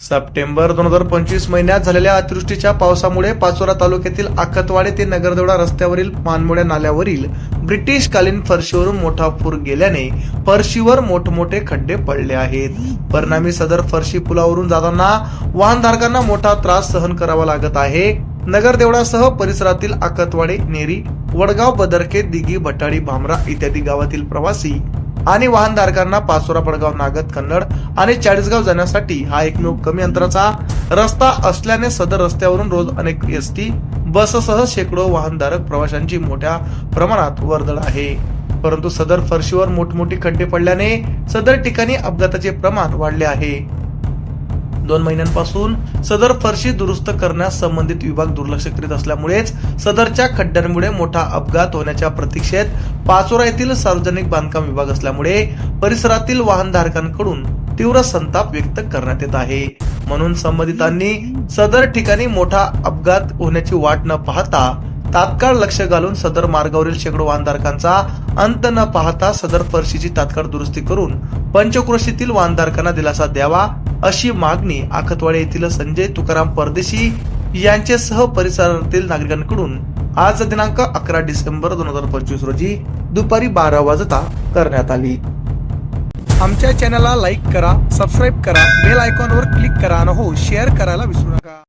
September दोन हजार पंचवीस महिन्यात झालेल्या अतिवृष्टीच्या पावसामुळे पाचोरा तालुक्यातील आखतवाडे ते नगरदेवडा रस्त्यावरील मानमोड्या नाल्यावरील ब्रिटिशकालीन फरशीवरून मोठा पूर गेल्याने फरशीवर मोठमोठे खड्डे पडले आहेत. परिणामी सदर फरशी पुलावरून जाताना वाहनधारकांना मोठा त्रास सहन करावा लागत आहे. नगरदेवडासह परिसरातील आकतवाडे नेरी वडगाव बदरके दिघी भटाडी भामरा इत्यादी गावातील प्रवासी आणि वाहनधारकांना पाचोरा पडगाव नागद कन्नड आणि चाळीसगाव जाण्यासाठी हा एकमेव कमी अंतराचा रस्ता असल्याने सदर रस्त्यावरून रोज अनेक एस टी बससह शेकडो वाहनधारक प्रवाशांची मोठ्या प्रमाणात वर्दळ आहे. परंतु सदर फरशीवर मोठमोठी खड्डे पडल्याने सदर ठिकाणी अपघाताचे प्रमाण वाढले आहे. दोन महिन्यांपासून सदर फरशी दुरुस्त करण्यास संबंधित विभाग दुर्लक्ष करीत असल्यामुळेच सदरच्या खड्ड्यांमुळे मोठा अपघात होण्याच्या प्रतीक्षेत पाचोरा येथील सार्वजनिक बांधकाम विभाग असल्यामुळे परिसरातील वाहनधारकांकडून तीव्र संताप व्यक्त करण्यात येत आहे. म्हणून संबंधितांनी सदर ठिकाणी मोठा अपघात होण्याची वाट न पाहता तात्काळ लक्ष घालून सदर मार्गावरील शेकडो वाहनधारकांचा अंत न पाहता सदर फरशीची तात्काळ दुरुस्ती करून पंचक्रोशीतील वाहनधारकांना दिलासा द्यावा अशी मागणी आखतवाडे येथील संजय तुकाराम परदेशी यांच्यासह परिसरातील नागरिकांकडून आज दिनांक अकरा डिसेंबर दोन हजार पंचवीस रोजी दुपारी बारा वाजता करण्यात आली. आमच्या चॅनलला लाईक करा सबस्क्राईब करा बेल आयकॉनवर क्लिक करा आणि हो शेअर करायला विसरू नका.